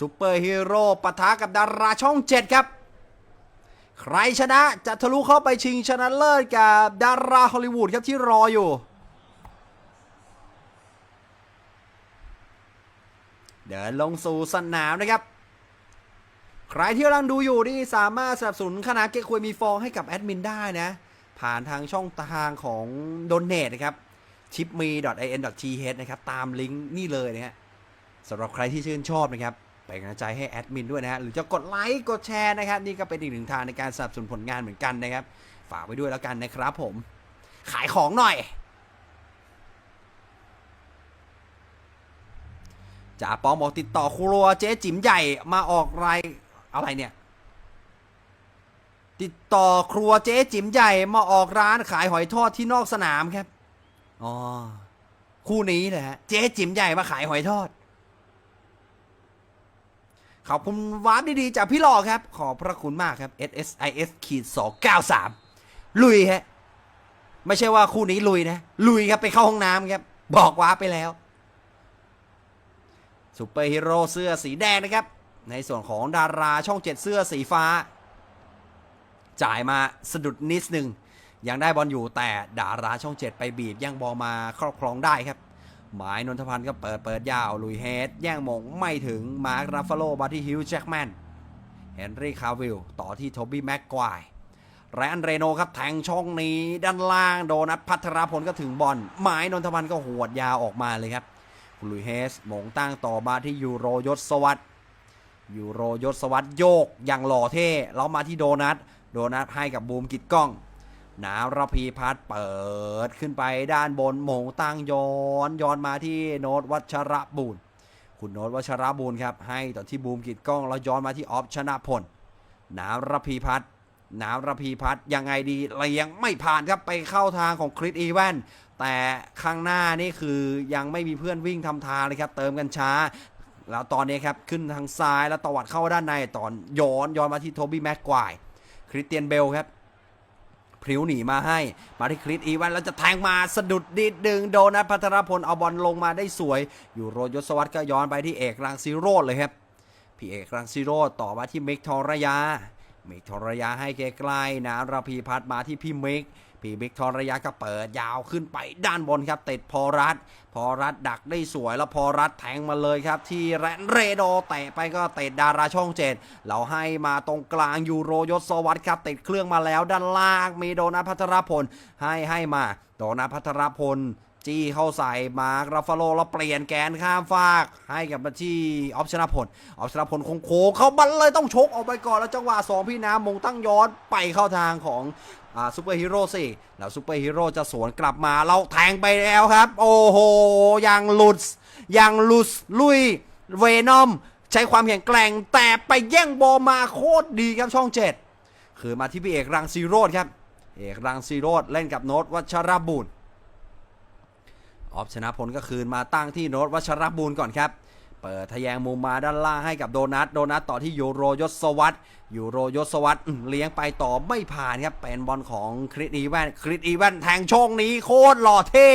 ซูเปอร์ฮีโร่ปะทะกับดาราช่อง 7 ครับ ใครชนะจะทะลุเข้าไปชิงชนะเลิศกับดาราฮอลลีวูดครับที่รออยู่ เดินลงสู่สนามนะครับ ใครที่กำลังดูอยู่นี่สามารถสนับสนุนคณะเก๊กควยมีฟองให้กับแอดมินได้นะ ผ่านทางช่องทางของโดเน a t นะครับ chipme.in.th นะครับ ตามลิงก์นี่เลยนะฮะสำหรับใครที่ชื่นชอบนะครับ เป็นกำลังใจให้แอดมินด้วยนะฮะหรือจะกดไลค์กดแชร์นะครับนี่ก็เป็นอีกหนึ่งทางในการสนับสนุนผลงานเหมือนกันนะครับ ฝากไว้ด้วยแล้วกันนะครับผม ขายของหน่อย จ่าปองบอกติดต่อครัวเจ๊จิ๋มใหญ่มาออกรายอะไรเนี่ย ติดต่อครัวเจ๊จิ๋มใหญ่มาออกร้านขายหอยทอดที่นอกสนามครับอ๋อคู่นี้แหละฮะเจ๊จิ๋มใหญ่มาขายหอยทอด ขอบคุณวาร์ปดีๆ จากพี่หล่อครับ ขอบพระคุณมากครับ SSIS ขีด293ลุยฮะ ไม่ใช่ว่าคู่นี้ลุยนะ ลุยครับไปเข้าห้องน้ำครับ บอกวาร์ปไปแล้วซูเปอร์ฮีโร่เสื้อสีแดงนะครับ ในส่วนของดาราช่องเจ็ดเสื้อสีฟ้า จ่ายมาสะดุดนิดหนึ่งยังได้บอลอยู่แต่ดาราช่องเจ็ดไปบีบย่งบอลมาครอบครองได้ครับ หมายนนทพันธ์ก็เปิดเปิดยาวลุยเฮดแย่งมงไม่ถึงมาร์คราฟาโลมาที่ฮิวจ์แจ็คแมนเฮนรี่คาวิลต่อที่โทบี้แม็กควายไรอันเรโนครับแทงช่องนี้ด้านล่างโดนัทพัทรพลก็ถึงบอลหมายนนทพันธ์ก็หวดยาวออกมาเลยครับลุยเฮสมงตั้งต่อมาที่ยูโรยศสวัสดยูโรยศสวัสดโยกอย่างหล่อเท่แล้วมาที่โดนัทโดนัทให้กับบูมกิดกล้อง นาวระพีพัฒน์เปิดขึ้นไปด้านบนหมงตั้งย้อนย้อนมาที่โนตวัชระบูรณ์คุณโนตวัชระบูรณ์ครับ ให้ต่อที่บูมกิดกล้องแล้วย้อนมาที่ออฟชนะพลหนาวระพีพัฒน์หนาระพีพัฒน์ยังไงดีเลี้ยงไม่ผ่านครับไปเข้าทางของคริสอีแวนแต่ข้างหน้านี่คือยังไม่มีเพื่อนวิ่งทำทางเลยครับเติมกันช้า แล้วตอนนี้ครับขึ้นทางซ้ายแล้วตวัดเข้าด้านในตอนย้อนย้อนมาที่โทบี้แม็กควายคริสเตียนเบลครับ พริ้วหนีมาให้ มาที่คริสอีวันแล้วจะแทงมาสะดุดดิดดึงโดนัทพัทรพลเอาบอลลงมาได้สวย อยู่โรยศวัตก็ย้อนไปที่เอกรังซีโรดเลยครับพี่เอกรังซีโรดต่อมาที่เมกทอรยา มิกทอรยาให้ไกลๆนะระพีพัฒน์มาที่พี่มิก พี่มิกทอรยาก็เปิดยาวขึ้นไปด้านบนครับติดพอรัฐพอรัฐดักได้สวยแล้วพอรัฐแทงมาเลยครับ ที่แรนเรโดเตะไปก็เตะดาราช่องเจ็ดเราให้มาตรงกลางยูโรยศวัตครับติดเครื่องมาแล้วด้านล่างมีโดนัทพัทรพลให้ให้มา โดนัทพัทรพล จี้เข้าใส่มาร์กราฟาโลแล้วเปลี่ยนแกนข้ามฟาก ให้กับมาที่ออฟชนะพลออฟชนะพลโค้งเข้าบันเลยต้องชกออกไปก่อนแล้วจังหวะสองพี่น้ำมงตั้งย้อนไปเข้าทางของซูเปอร์ฮีโร่สิแล้วซูเปอร์ฮีโร่จะสวนกลับมาเราแทงไปแล้วครับ โอ้โหยังหลุดยังหลุดลุยเวนอมใช้ความแข็งแกร่งแต่ไปแย่งบอลมาโคตรดีครับช่องเจ็ดคือมาที่พี่เอกรังซีโรดครับเอกรังซีโรดเล่นกับโนตวัชรบุญ ออฟชนะพลก็คืนมาตั้งที่โนตวัชรบูรณ์ก่อนครับ เปิดทะแยงมุมมาด้านล่างให้กับโดนัท โดนัทต่อที่ยูโรยศวัตยูโรยศวัตเลี้ยงไปต่อไม่ผ่านครับ เป็นบอลของคริสอีแวนคริสอีแวนแทงช่องนี้โคตรหล่อเท่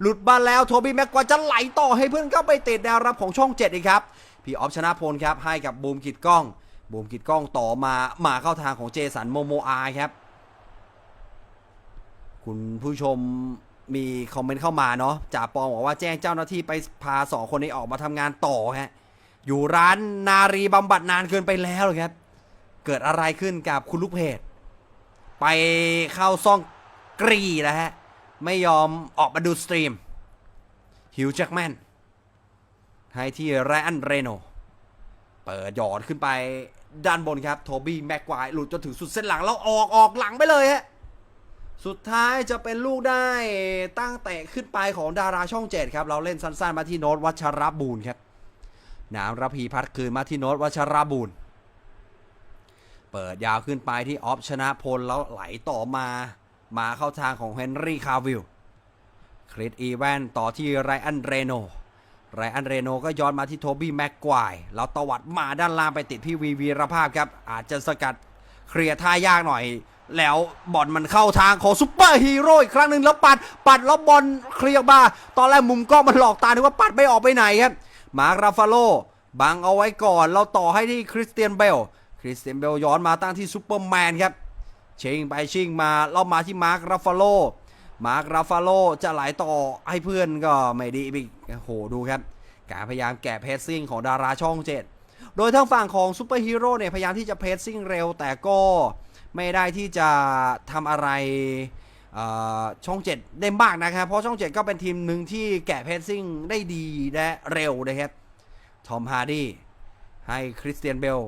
หลุดมาแล้วโทบี้แม็กกวาจะไหลต่อให้เพื่อนเข้าไปติดแนวรับของช่องเจ็ดอีกครับ พี่ออฟชนะพลครับให้กับบูมกิดกล้องบูมกิดกล้องต่อมามาเข้าทางของเจสันโมโมอาครับ คุณผู้ชม มีคอมเมนต์เข้ามาเนาะจ่าปองบอกว่าแจ้งเจ้าหน้าที่ไปพาสองคนนี้ออกมาทำงานต่อฮะอยู่ร้านนารีบำบัดนานเกินไปแล้วครับ เกิดอะไรขึ้นกับคุณลูกเพจไปเข้าซ่องกรีแล้วฮะ ไม่ยอมออกมาดูสตรีมฮิวจ์แจ็คแมนให้ที่ไรอันเรโนเปิดหยอดขึ้นไปด้านบนครับ โทบี้แม็กควายหลุดจนถึงสุดเส้นหลังแล้วออกออกหลังไปเลยฮะ สุดท้ายจะเป็นลูกได้ตั้งเตะขึ้นไปของดาราช่องเจ็ดครับ เราเล่นสั้นๆมาที่โน้ตวัชรบูรณ์ครับนามรพีพัฒน์คืนมาที่โน้ตวัชรบูรณ์เปิดยาวขึ้นไปที่ออฟชนะพลแล้วไหลต่อมามาเข้าทางของเฮนรี่คาวิลคริสอีแวนต่อที่ไรอันเรโนไรอันเรโนก็ย้อนมาที่โทบี้แม็กควายแล้วตวัดมาด้านล่างไปติดพี่วีวีรภาพครับ อาจจะสกัดเคลียร์ท่ายากหน่อย แล้วบอลมันเข้าทางของซุปเปอร์ฮีโร่อีกครั้งหนึ่งแล้วปัด ปัดแล้วบอลเคลียร์มาตอนแรกมุมกล้องมันหลอกตานึกว่าปัดไม่ออกไปไหนครับ มาร์คราฟาโลบังเอาไว้ก่อนเราต่อให้ที่คริสเตียนเบล คริสเตียนเบลย้อนมาตั้งที่ซูเปอร์แมนครับชิงไปชิงมาเรามาที่มาร์คราฟาโล มาร์คราฟาโลจะไหลต่อให้เพื่อนก็ไม่ดีอีกโอ้โหดูครับ การพยายามแกะเพสซิ่งของดาราช่องเจ็ดโดยทางฝั่งของซูเปอร์ฮีโร่เนี่ยพยายามที่จะเพสซิ่งเร็วแต่ก็ ไม่ได้ที่จะทำอะไรช่องเจ็ดได้มากนะครับ เพราะช่องเจ็ดก็เป็นทีมหนึ่งที่แกะเพสซิ่งได้ดีและเร็วนะครับทอมฮาร์ดี้ให้คริสเตียนเบล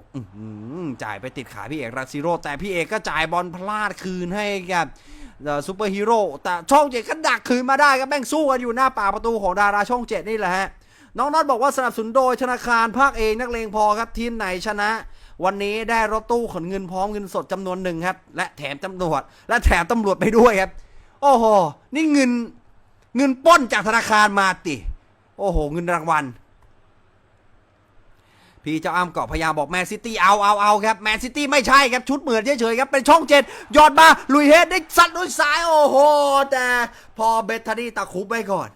จ่ายไปติดขาพี่เอกรักซิโร่แต่พี่เอกก็จ่ายบอลพลาดคืนให้กับซูเปอร์ฮีโร่แต่ช่องเจ็ดก็ดักคืนมาได้ครับแม่งสู้กันอยู่หน้าป่าประตูของดาราช่องเจ็ดนี่แหละฮะน้องน็อตบอกว่าสนับสนุนโดยธนาคารภาคเองนักเลงพอครับทีมไหนชนะ วันนี้ได้รถตู้ขนเงินพร้อมเงินสดจำนวนหนึ่งครับ และแถมตำรวจ และแถมตำรวจไปด้วยครับ โอ้โห นี่เงินเงินปล้นจากธนาคารมาติ โอ้โห เงินรางวัล พี่เจ้าอ้ำเกาะพยาบอกแมนซิตี้เอาเอาเอาครับแมนซิตี้ไม่ใช่ครับ ชุดเหมือนเฉยๆครับ เป็นช่องเจ็ดยอดมาลุยเฮดได้สัตว์ด้วยซ้าย โอ้โห แต่พอเบตทานี่ตะคุบไว้ก่อน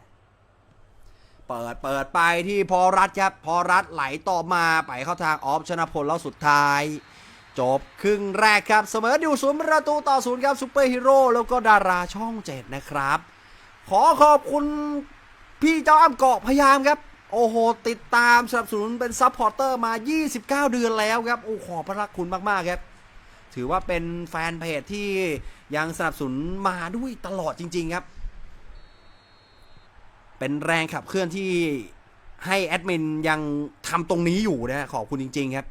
เปิดเปิดไปที่พอรัฐครับพอรัฐไหลต่อมาไปเข้าทางออฟชนะพลแล้วสุดท้าย จบครึ่งแรกครับเสมออยู่ศูนย์ประตูต่อศูนย์ครับซูเปอร์ฮีโร่แล้วก็ดาราช่องเจ็ดนะครับ ขอขอบคุณพี่เจ้าอ้ำเกาะพยายามครับโอ้โห ติดตามสนับสนุนเป็นซัพพอร์เตอร์มา 29 เดือนแล้วครับ โอ้ขอบพระคุณมาก ๆ ครับ ถือว่าเป็นแฟนเพจที่ยังสนับสนุนมาด้วยตลอดจริง ๆ ครับ เป็นแรงขับเคลื่อนที่ให้แอดมินยังทำตรงนี้อยู่นะขอบคุณจริง ๆ ครับ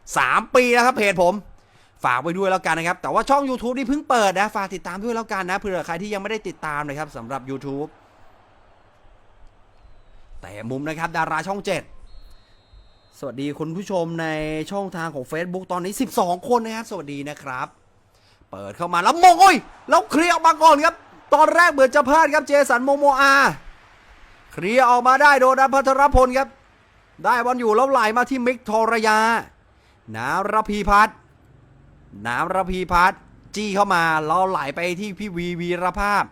3 ปีแล้วครับเพจผม ฝากไว้ด้วยแล้วกันนะครับ แต่ว่าช่อง YouTube นี่เพิ่งเปิดนะ ฝากติดตามด้วยแล้วกันนะเผื่อใครที่ยังไม่ได้ติดตามนะครับสำหรับ YouTube แต่มุมนะครับ ดาราช่อง 7 สวัสดีคุณผู้ชมในช่องทางของ Facebook ตอนนี้ 12 คนนะครับ สวัสดีนะครับ เปิดเข้ามาแล้วมงโอ้ยแล้วเคลียร์ออกมาก่อนครับ ตอนแรกเหมือนจะพลาดครับเจสันโมโมอา เคลียร์ออกมาได้โดนัทพัทรพลครับ ได้บอลอยู่แล้วไหลมาที่มิกทรยา น้ำระพีพัฒน์น้ำระพีพัฒน์จี้เข้ามาแล้วไหลไปที่พี่วีวีรภาพ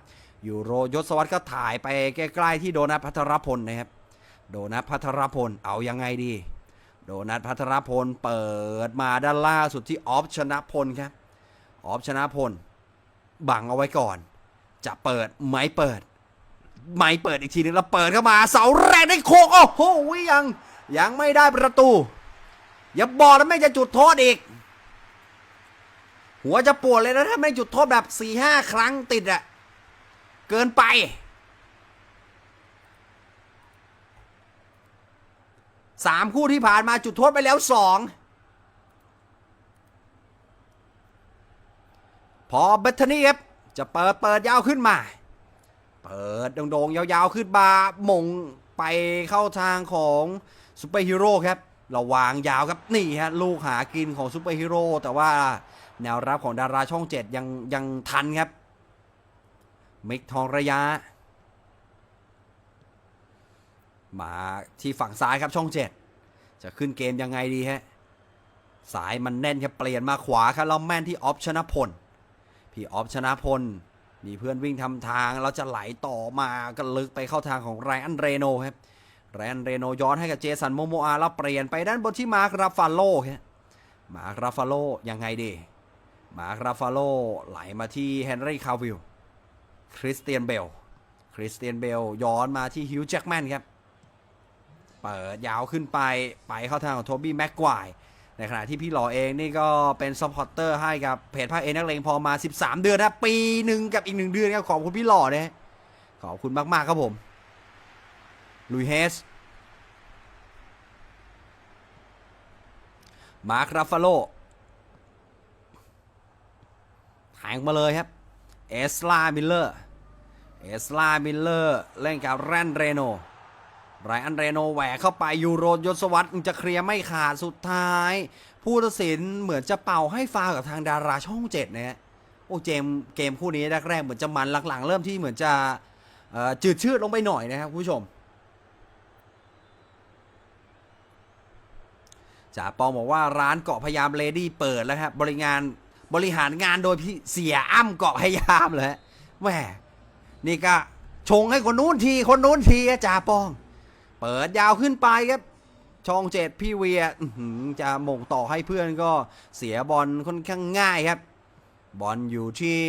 ยูโรยศวรรษก็ถ่ายไปใกล้ๆที่โดนัทพัทรพลนะครับ โดนัทพัทรพลเอายังไงดี โดนัทพัทรพลเปิดมาด้านล่าสุดที่ออฟชนะพลครับ ออฟชนะพลบังเอาไว้ก่อน จะเปิดไหมเปิด ไม่เปิดอีกทีนึงแล้วเปิดเข้ามา เสาแรกได้โคกโอ้โหยัง ยังไม่ได้ประตู อย่าบอกนะไม่จะจุดโทษอีก หัวจะปวดเลยนะถ้าไม่จุดโทษแบบสี่ห้าครั้งติดอะเกินไป สามคู่ที่ผ่านมาจุดโทษไปแล้วสองพอเบทเทนี่ครับจะเปิดเปิดยาวขึ้นมา เปิดโด่งๆ ยาวๆ ขึ้นมาหมงไปเข้าทางของซูเปอร์ฮีโร่ครับราวางยาวครับนี่ฮะลูกหากินของซูเปอร์ฮีโร่แต่ว่าแนวรับของดาราช่องเจ็ดยังยังทันครับมิกทองระยะ มาที่ฝั่งซ้ายครับช่องเจ็ดจะขึ้นเกมยังไงดีฮะสายมันแน่นครับเปลี่ยนมาขวาครับแล้วแม่นที่ออฟชนะพลพี่ออฟชนะพล มีเพื่อนวิ่งทำทางเราจะไหลต่อมาก็ลึกไปเข้าทางของไรอันเรโนครับไรอันเรโนย้อนให้กับเจสันโมโมอาแล้วเปลี่ยนไปด้านบนที่มาร์คราฟาโลครับมาร์คราฟาโลยังไงดีมาร์คราฟาโลไหลมาที่เฮนรี่คาวิลคริสเตียนเบลคริสเตียนเบลย้อนมาที่ฮิวจ์แจ็กแมนครับเปิดยาวขึ้นไปไปเข้าทางของโทบี้แม็กควาย ในขณะที่พี่หล่อเองนี่ก็เป็นซัพพอร์เตอร์ให้กับเพจภาคเอนักเลงพอมา 13 เดือนนะปีหนึ่งกับอีกหนึ่งเดือนครับขอบคุณพี่หล่อนะขอบคุณมาก ๆ ครับผมลุยเฮสมาร์คราฟาโลแทงมาเลยครับเอสลามิลเลอร์เอสลามิลเลอร์เล่นกับแรนเรโน ไรอันเรโนแหวกเข้าไปยูโรยศวัตจะเคลียร์ไม่ขาดสุดท้าย ผู้ตัดสินเหมือนจะเป่าให้ฟาวกับทางดาราช่องเจ็ดนะฮะโอ้เจมเกมคู่นี้แรกๆเหมือนจะมันหลังๆ เริ่มที่เหมือนจะจืดชืดลงไปหน่อยนะครับคุณผู้ชมจ่าปองบอกว่าร้านเกาะพยามเลดี้เปิดแล้วครับบริงานบริหารงานโดยพี่เสียอ้ำเกาะพยามเลยแหมนี่ก็ชงให้คนนู้นทีคนนู้นทีอะจ่าปอง เปิดยาวขึ้นไปครับ ช่องเจ็ดพี่เวียจะหม่งต่อให้เพื่อนก็เสียบอลค่อนข้างง่ายครับบอลอยู่ที่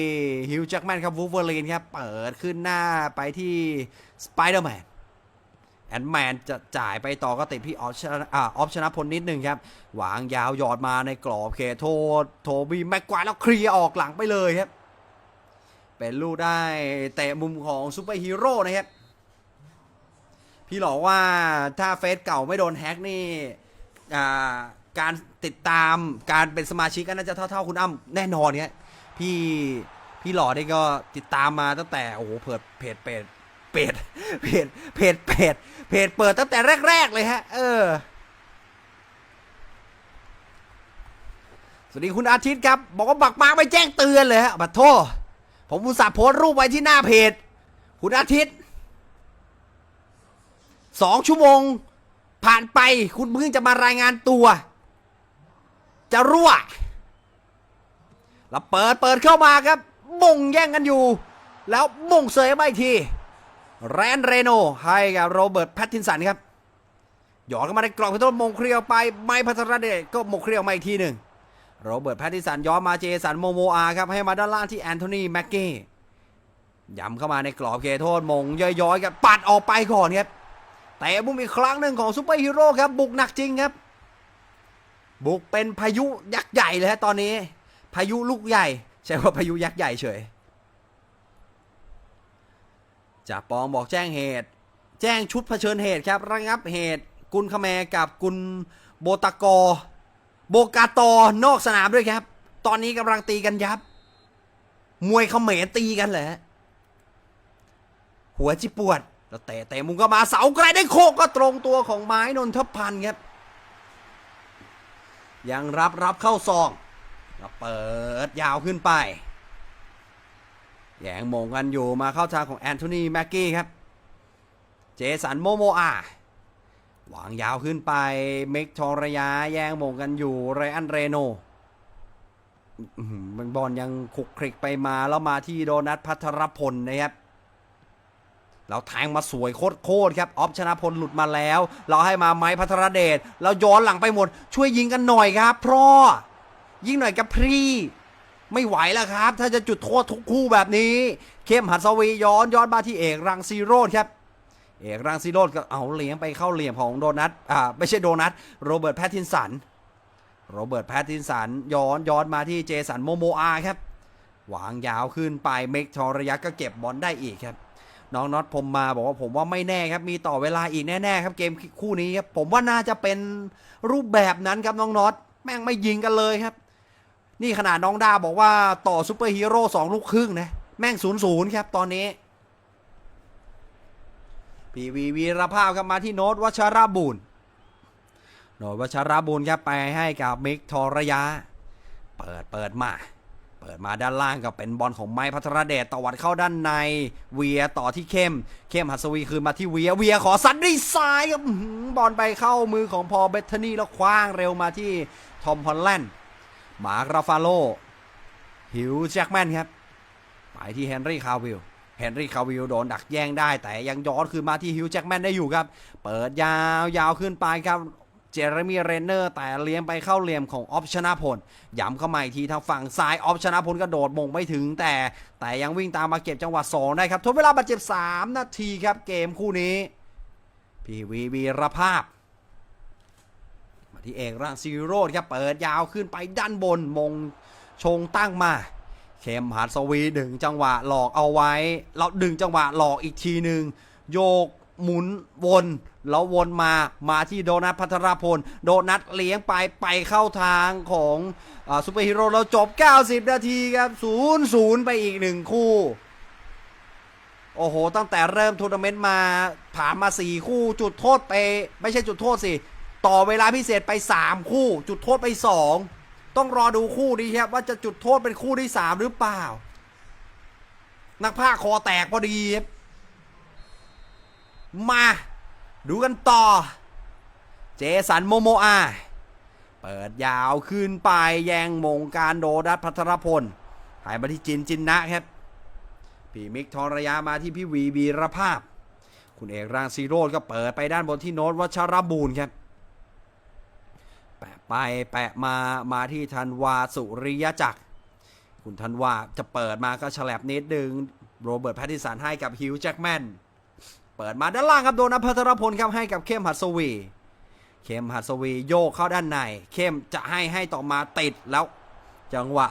ฮิวจ์แจ็คแมนครับวูฟเวอร์ลีนครับ เปิดขึ้นหน้าไปที่สไปเดอร์แมนแอนแมนจะจ่ายไปต่อก็ติดพี่ออฟชนะอ่าออฟชนะพลนิดนึงครับวางยาวหยอดมาในกรอบเขตโทษ โทบี้แม็กควายแล้วเคลียร์ออกหลังไปเลยครับ เป็นลูกได้เตะมุมของซูเปอร์ฮีโร่นะครับ พี่หลอกว่าถ้าเฟซเก่าไม่โดนแฮ็กนี่อ่าการติดตามการเป็นสมาชิกก็น่าจะเท่า ๆ คุณอ้ำแน่นอนเนี่ยพี่พี่หล่อนี่ก็ติดตามมาตั้งแต่โอ้โหเปิดเพจเพจเพจเพจเพจเพจเพจเปิดตั้งแต่แรก ๆ เลยฮะ เออ สวัสดีคุณอาทิตย์ครับ บอกว่าบักมาไม่แจ้งเตือนเลยฮะบัดโทษผมอุตส่าห์โพสต์รูปไว้ที่หน้าเพจ คุณอาทิตย์ สองชั่วโมง ผ่านไปคุณเพิ่งจะมารายงานตัว จะรั่ว แล้วเปิดเปิดเข้ามาครับมงแย่งกันอยู่ แล้วมงเสยมาอีกที แรนเรโนให้กับโรเบิร์ตแพตตินสันครับหยอดเข้ามาในกรอบคือต้นมงเคลียวไป ไม้พัทรเดชก็มงเคลียวมาอีกทีหนึ่งโรเบิร์ตแพตตินสันย้อนมาเจสันโมโมอาครับให้มาด้านล่างที่แอนโทนีแม็กเก้ย้ำเข้ามาในกรอบเขตโทษมงย้อยๆกับปัดออกไปก่อนครับ แต่บุ้มอีกครั้งหนึ่งของซูเปอร์ฮีโร่ครับ บุกหนักจริงครับ บุกเป็นพายุยักษ์ใหญ่เลยฮะตอนนี้ พายุลูกใหญ่ ใช่ว่าพายุยักษ์ใหญ่เฉยจ่าปองบอกแจ้งเหตุ แจ้งชุดเผชิญเหตุครับ ระงับเหตุ กุลคแมกับกุลโบตากอ โบกาตอนอกสนามด้วยครับ ตอนนี้กำลังตีกันยับ มวยเขมรตีกันเหรอหัวจิปวด แล้วเตะเตะมุงก็มาเสาไกลได้โคกก็ตรงตัวของไม้นนทพันธ์ครับ ยังรับรับเข้าซองแล้วเปิดยาวขึ้นไป แยงมงกันอยู่มาเข้าทางของแอนโทนีแม็กกี้ครับ เจสันโมโมอาวางยาวขึ้นไป เมกทอระยะแย่งมงกันอยู่ไรอันเรโนมันบอลยังคลุกคลิกไปมาแล้วมาที่โดนัทพัทรพลนะครับ เราแทงมาสวยโคตรๆครับออฟชนะพลหลุดมาแล้ว เราให้มาไม้พัทรเดชเราย้อนหลังไปหมด ช่วยยิงกันหน่อยครับเพราะยิงหน่อยกับพรีไม่ไหวแล้วครับ ถ้าจะจุดโทษทุกคู่แบบนี้ เข้มหัสวีย้อนย้อนมาที่เอกรังซีโรดครับ เอกรังซีโรดก็เอาเหลี่ยมไปเข้าเหลี่ยมของโดนัทอ่าไม่ใช่โดนัทโรเบิร์ตแพตตินสันโรเบิร์ตแพตตินสันย้อนย้อนมาที่เจสันโมโมอาครับวางยาวขึ้นไปเมกทอระยะก็เก็บบอลได้อีกครับ น้องน็อตผมมาบอกว่าผมว่าไม่แน่ครับ มีต่อเวลาอีกแน่ๆครับเกมคู่นี้ครับผมว่าน่าจะเป็นรูปแบบนั้นครับน้องน็อตแม่งไม่ยิงกันเลยครับ นี่ขนาดน้องดาบอกว่าต่อซูเปอร์ฮีโร่สองลูกครึ่งนะแม่งศูนย์ศูนย์ครับตอนนี้พีวีวีรภาพครับมาที่โน้ตวัชรบุญโน้ตวัชรบุญครับไปให้กับมิกทอรยะเปิดเปิดมา เปิดมาด้านล่างก็เป็นบอลของไม้พัทรเดชตวัดเข้าด้านในเวียต่อที่เข้ม เข้มหัสวีคืนมาที่เวียเวียขอซัดด้วยซ้ายครับอื้อหือบอลไปเข้ามือของพอเบตเทนี่แล้วคว้างเร็วมาที่ทอมฮอลแลนด์มาร์คราฟาโลฮิวจ์แจ็คแมนครับไปที่เฮนรี่คาวิลเฮนรี่คาวิลโดนดักแย่งได้แต่ยังย้อนคืนมาที่ฮิวจ์แจ็คแมนได้อยู่ครับ เปิดยาวยาวขึ้นไปครับ เจเรมีเรนเนอร์แต่เลี้ยงไปเข้าเหลี่ยมของออฟชนะพลย้ำเข้ามาอีกทีทางฝั่งซ้ายออฟชนะพลกระโดดมงไม่ถึงแต่แต่ยังวิ่งตามมาเก็บจังหวะ2ได้ครับทดเวลาบาดเจ็บ 3 นาทีครับเกมคู่นี้ พีวีวีรภาพ มาที่เอกรังซีโรดครับเปิดยาวขึ้นไปด้านบนมงชงตั้งมาเข้มหัสวีดึงจังหวะหลอกเอาไว้แล้วดึงจังหวะหลอกอีกทีหนึ่งโยก หมุนวนแล้ววนมามาที่โดนัทพัทรพล โดนัทเลี้ยงไปไปเข้าทางของอซูเปอร์ฮีโร่แล้วจบ 90 นาทีครับ 0 0 ไปอีกหนึ่งคู่ โอ้โห ตั้งแต่เริ่มทัวร์นาเมนต์มาผ่านมา 4 คู่ จุดโทษไป ไม่ใช่จุดโทษสิ ต่อเวลาพิเศษไป 3 คู่ จุดโทษไป 2 ต้องรอดูคู่นี้ครับ ว่าจะจุดโทษเป็นคู่ที่ 3 หรือเปล่า นักภาคคอแตกพอดีครับ มา ดูกันต่อ เจสันโมโมอา เปิดยาวขึ้นไปแยงมงการโดดัตพัทรพลหายมาที่จินจินนะครับ พี่มิกทองระยะมาที่พี่วีบีรภาพ คุณเอกรางซีโรดก็เปิดไปด้านบนที่โน้ตวัชรบูรณ์ครับแปะไปแปะมามาที่ธันวาสุริยจักร คุณธันวาจะเปิดมาก็ฉลับนิดดึงโรเบิร์ตแพตติสันให้กับฮิวจ์แจ็คแมน เปิดมาด้านล่างครับโดนอภัทรพลครับให้กับเข้มหัสวี เข้มหัสวีโยกเข้าด้านใน เข้มจะให้ให้ต่อมาติดแล้วจังหวะ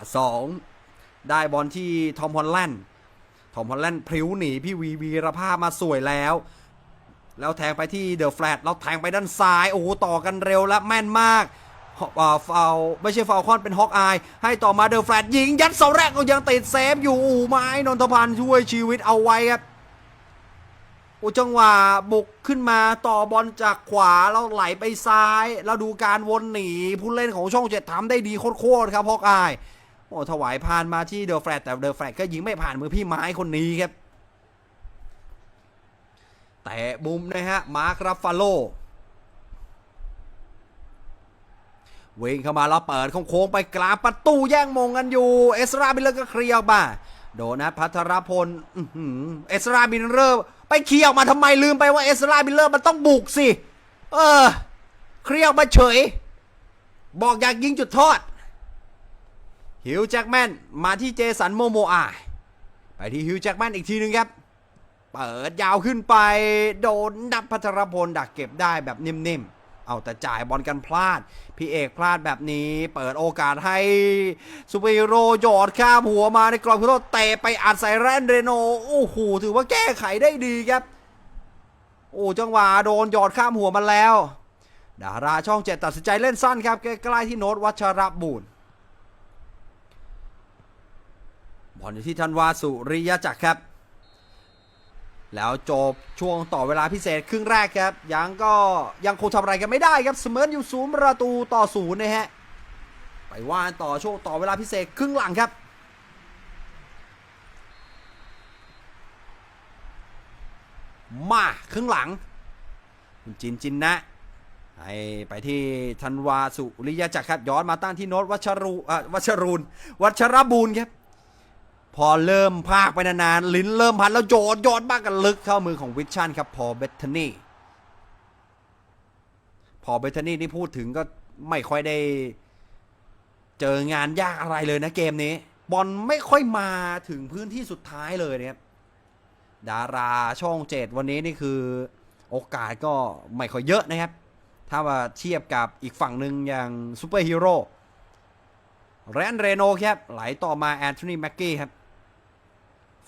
2 ได้บอลที่ทอมฮอลแลนด์ทอมฮอลแลนด์พริ้วหนีพี่วีวีรภาพมาสวยแล้ว แล้วแทงไปที่เดอะแฟลตแล้วแทงไปด้านซ้ายโอ้โหต่อกันเร็วและแม่นมากเอ่อฟาวไม่ใช่ฟาวคอนเป็นฮอกอาย ให้ต่อมาเดอะแฟลตยิง ยัดเสาแรกก็ยังติดเซฟอยู่อูไม้นนทพันธ์ช่วยชีวิตเอาไว้ครับ โอ้จังหวะบุกขึ้นมาต่อบอลจากขวาแล้วไหลไปซ้าย แล้วดูการวนหนีผู้เล่นของช่องเจ็ดทำได้ดีโคตรๆครับฮอกอายโอ้ถวายผ่านมาที่เดอะแฟลตแต่เดอะแฟลตก็ยิงไม่ผ่านมือพี่ไม้คนนี้ครับแต่มุมนะฮะมาร์ครับฟาโลวิ่งเข้ามาแล้วเปิดโค้งไปกลางประตูแย่งมงกันอยู่ เอสราบิลเลอร์ก็เคลียร์ออกมาโดนัทพัทรพลเอสราบิลเลอร์ ไปเคลียร์ออกมาทำไมลืมไปว่าเอสราบิลเลอร์มันต้องบุกสิ เออ เคลียร์ออกมาเฉย บอกอยากยิงจุดโทษฮิวจ์แจ็คแมนมาที่เจสันโมโมอาไปที่ฮิวจ์แจ็คแมนอีกทีหนึงครับเปิดยาวขึ้นไปโดนนับพัทรพลดักเก็บได้แบบนิ่มๆ เอาแต่จ่ายบอลกันพลาด พี่เอกพลาดแบบนี้ เปิดโอกาสให้ซูเปอร์ฮีโร่หยอดข้ามหัวมาในกรอบโทษเตะไปอัดใส่แรนเรโนโอ้โหถือว่าแก้ไขได้ดีครับ โอ้จังหวะโดนหยอดข้ามหัวมาแล้ว ดาราช่องเจ็ดตัดสินใจเล่นสั้นครับใกล้ๆที่โน้ตวัชรบูรณ์บอลอยู่ที่ธันวาสุริยจักรครับ แล้วจบช่วงต่อเวลาพิเศษครึ่งแรกครับ ยังก็ยังคงทำอะไรกันไม่ได้ครับเสมออยู่ศูนย์ประตูต่อศูนย์นะฮะไปว่านต่อช่วงต่อเวลาพิเศษครึ่งหลังครับมาครึ่งหลัง คุณจินจินนะให้ไปที่ธันวาสุริยจักรครับย้อนมาตั้งที่โน้ตวัชรูวัชรูนวัชรบูรณ์ครับ พอเริ่มพากไปนานๆลิ้นเริ่มพันแล้วโยนโยนมากกันลึกเข้ามือของวิชชันครับพอเบทเทนี่พอเบทเทนี่นี่พูดถึงก็ไม่ค่อยได้ เจองานยากอะไรเลยนะเกมนี้ บอลไม่ค่อยมาถึงพื้นที่สุดท้ายเลยนะครับดาราช่องเจ็ดวันนี้นี่คือโอกาสก็ไม่ค่อยเยอะนะครับ ถ้าว่าเทียบกับอีกฝั่งหนึ่งอย่างซูเปอร์ฮีโร่แรนเรโนครับไหลต่อมาแอนโทนีแม็กกี้ครับ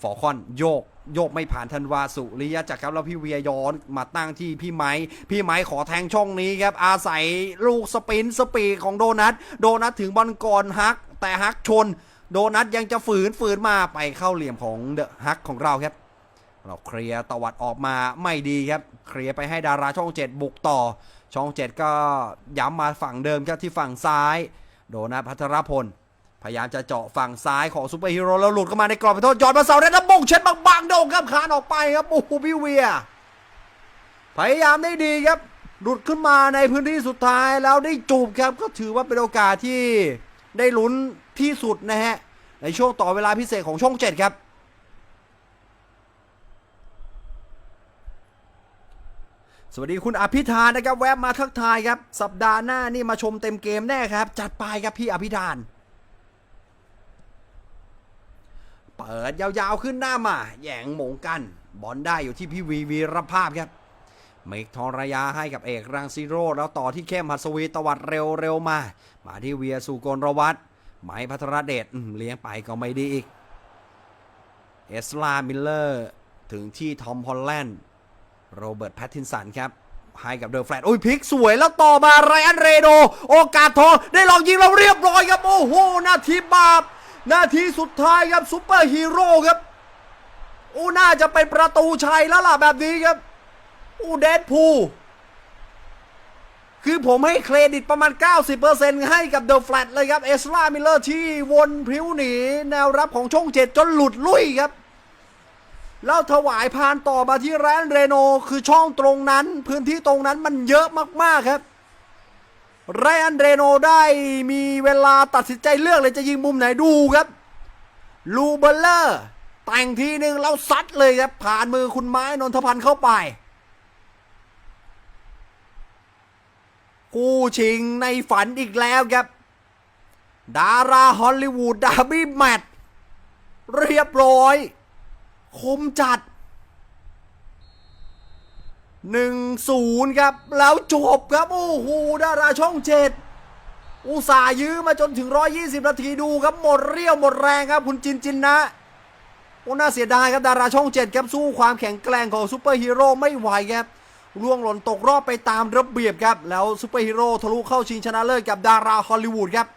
ฟอคอนโยกโยกไม่ผ่านธันวาสุริยะจักรครับแล้วพี่เวียย้อนมาตั้งที่พี่ไม้พี่ไม้ขอแทงช่องนี้ครับ อาศัยลูกสปินสปีดของโดนัทโดนัทถึงบอลก่อนฮัก แต่ฮักชน โดนัทยังจะฝืนฝืนมาไปเข้าเหลี่ยมของเดอะฮักของเราครับ เราเคลียร์ตวัดออกมาไม่ดีครับ เคลียร์ไปให้ดาราช่องเจ็ดบุกต่อ ช่องเจ็ดก็ย้ำมาฝั่งเดิมครับที่ฝั่งซ้าย โดนัทพัทรพล พยายามจะเจาะฝั่งซ้ายของซูเปอร์ฮีโร่แล้วหลุดเข้ามาในกรอบไปโทษยอดมาเสาแล้วบงเช็ดบางๆโด่งครับคานออกไปครับโอ้โหพี่เวีย พยายามได้ดีครับหลุดขึ้นมาในพื้นที่สุดท้ายแล้วได้จูบครับก็ถือว่าเป็นโอกาสที่ได้ลุ้นที่สุดนะฮะในช่วงต่อเวลาพิเศษของช่องเจ็ดครับสวัสดีคุณอภิธานนะครับแวบมาทักทายครับ สัปดาห์หน้านี่มาชมเต็มเกมแน่ครับ จัดไปครับพี่อภิธาน เปิดยาวๆขึ้นหน้ามาแย่งหมงกัน บอลได้อยู่ที่พี่วีวีรภาพครับ เมกทองระยาให้กับเอกรังซิโร่แล้วต่อที่เข้มหัสวีตวัดเร็วเร็วมา มาที่เวียสุกลรวัตไม้พัทรเดชเลี้ยงไปก็ไม่ดีอีก เอสลามิลเลอร์ถึงที่ทอมฮอลแลนด์โรเบิร์ตแพตตินสันครับให้กับเดอะแฟลตโอ้ยพลิกสวยแล้วต่อมาไรอันเรโด โอกาสทองได้ลองยิงเราเรียบร้อยครับ โอ้โหนาทีบาป นาทีสุดท้ายครับซูเปอร์ฮีโร่ครับโอ้น่าจะเป็นประตูชัยแล้วล่ะแบบนี้ครับโอ้เดดพูคือผมให้เครดิตประมาณ 90%ให้กับเดอะแฟลตเลยครับ เอสลามิลเลอร์ที่วนพริ้วหนี แนวรับของช่องเจ็ดจนหลุดลุ่ยครับ แล้วถวายพานต่อมาที่แรนเรโน คือช่องตรงนั้น พื้นที่ตรงนั้นมันเยอะมากๆครับ แรอันเรโนได้มีเวลาตัดสินใจเลือกเลยจะยิงมุมไหนดูครับ ลูเบลเลอร์แต่งทีหนึ่งแล้วซัดเลยครับ ผ่านมือคุณไม้นนทพันธ์เข้าไป คู่ชิงในฝันอีกแล้วครับ ดาราฮอลลีวูดดาร์บี้แมตช์เรียบร้อย คมจัด 1-0ครับ แล้วจบครับ โอ้โหดาราช่องเจ็ดอุตส่าห์ยื้อมาจนถึง 120 นาทีดูครับ หมดเรี่ยวหมดแรงครับคุณจินจินนะ โอ้น่าเสียดายครับดาราช่องเจ็ดครับสู้ความแข็งแกร่งของซูเปอร์ฮีโร่ไม่ไหวครับร่วงหล่นตกรอบไปตามระเบียบครับ แล้วซูเปอร์ฮีโร่ทะลุเข้าชิงชนะเลิศกับดาราฮอลลีวูดครับ